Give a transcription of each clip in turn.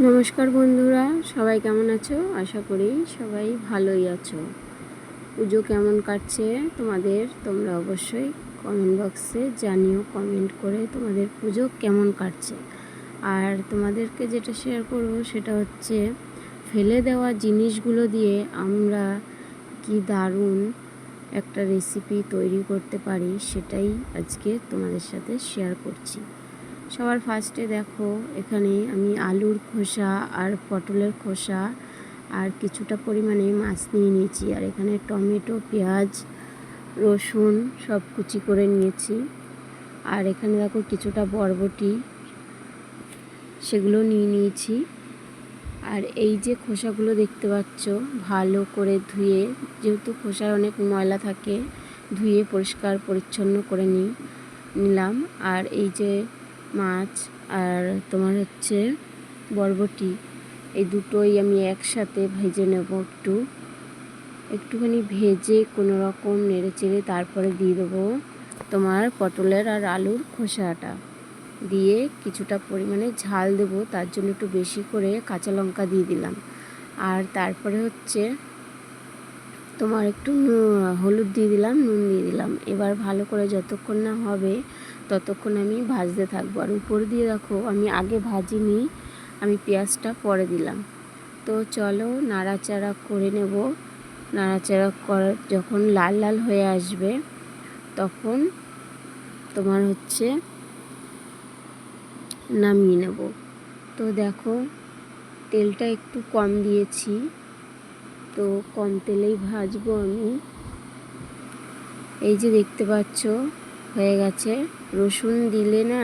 নমস্কার বন্ধুরা, সবাই কেমন আছো? আশা করি সবাই ভালোই আছো। পুজো কেমন কাটছে তোমাদের? তোমরা অবশ্যই কমেন্ট বক্সে জানিও কমেন্ট করে তোমাদের পুজো কেমন কাটছে। আর তোমাদেরকে যেটা শেয়ার করব সেটা হচ্ছে, ফেলে দেওয়া জিনিসগুলো দিয়ে আমরা কি দারুণ একটা রেসিপি তৈরি করতে পারি সেটাই আজকে তোমাদের সাথে শেয়ার করছি। সবার ফার্স্টে দেখো, এখানে আমি আলুর খোসা আর পটলের খোসা আর কিছুটা পরিমাণে মাছ নিয়ে নিয়েছি। আর এখানে টমেটো, পেঁয়াজ, রসুন সব কুচি করে নিয়েছি। আর এখানে দেখো কিছুটা বরবটি, সেগুলো নিয়ে নিয়েছি। আর এই যে খোসাগুলো দেখতে পাচ্ছ, ভালো করে ধুয়ে, যেহেতু খোসায় অনেক ময়লা থাকে, ধুয়ে পরিষ্কার পরিচ্ছন্ন করে নিই নিলাম। আর এই যে মাছ আর তোমার হচ্ছে বরবটি। এই দুটোই আমি একসাথে ভেজে নেব একটু। একটুখানি ভেজে কোনো রকম নেড়ে চেড়ে তারপরে দিয়ে দেবো তোমার পটলের আর আলুর খোসাটা। দিয়ে কিছুটা পরিমাণে ঝাল দেবো, তার জন্য একটু বেশি করে কাঁচা লঙ্কা দিয়ে দিলাম। আর তারপরে হচ্ছে তোমার একটু হলুদ দিয়ে দিলাম, নুন দিয়ে দিলাম। এবার ভালো করে যতক্ষণ না হবে ততক্ষণ আমি ভাজতে থাকব। আর উপর দিয়ে দেখো, আমি আগে ভাজিনি আমি পেঁয়াজটা পরে দিলাম। তো চলো নাড়াচাড়া করে নেব। নাড়াচাড়া করার যখন লাল লাল হয়ে আসবে, তখন তোমার হচ্ছে নামিয়ে নেব। তো দেখো, তেলটা একটু কম দিয়েছি। তো কম তেলেই ভাজবো আমি। এই যে দেখতে পাচ্ছ হয়ে গেছে। রসুন দিলে না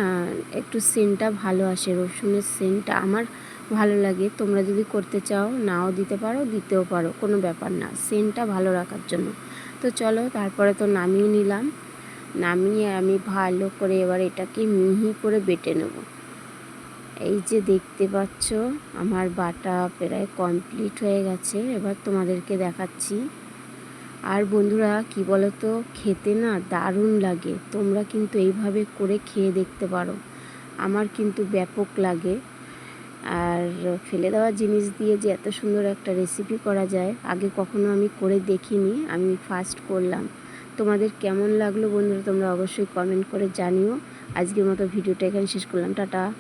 একটু সেন্টটা ভালো আসে, রসুনের সেন্টটা আমার ভালো লাগে। তোমরা যদি করতে চাও, নাও দিতে পারো, দিতেও পারো, কোনো ব্যাপার না। সেন্টটা ভালো রাখার জন্য। তো চলো, তারপরে তো নামিয়ে নিলাম। নামিয়ে আমি ভালো করে এবার এটাকে মিহি করে বেটে নেব। এই যে দেখতে পাচ্ছ, আমার বাটা প্রায় কমপ্লিট হয়ে গেছে। এবার তোমাদেরকে দেখাচ্ছি। আর বন্ধুরা, কি বলো তো খেতে না দারুণ লাগে। তোমরা কিন্তু এইভাবে করে খেয়ে দেখতে পারো। আমার কিন্তু ব্যাপক লাগে। আর ফেলে দেওয়া জিনিস দিয়ে যে এত সুন্দর একটা রেসিপি করা যায়, আগে কখনো আমি করে দেখিনি। আমি ফার্স্ট করলাম। তোমাদের কেমন লাগল বন্ধুরা, তোমরা অবশ্যই কমেন্ট করে জানিও। আজকের মতো ভিডিওটা এখানে শেষ করলাম। টাটা।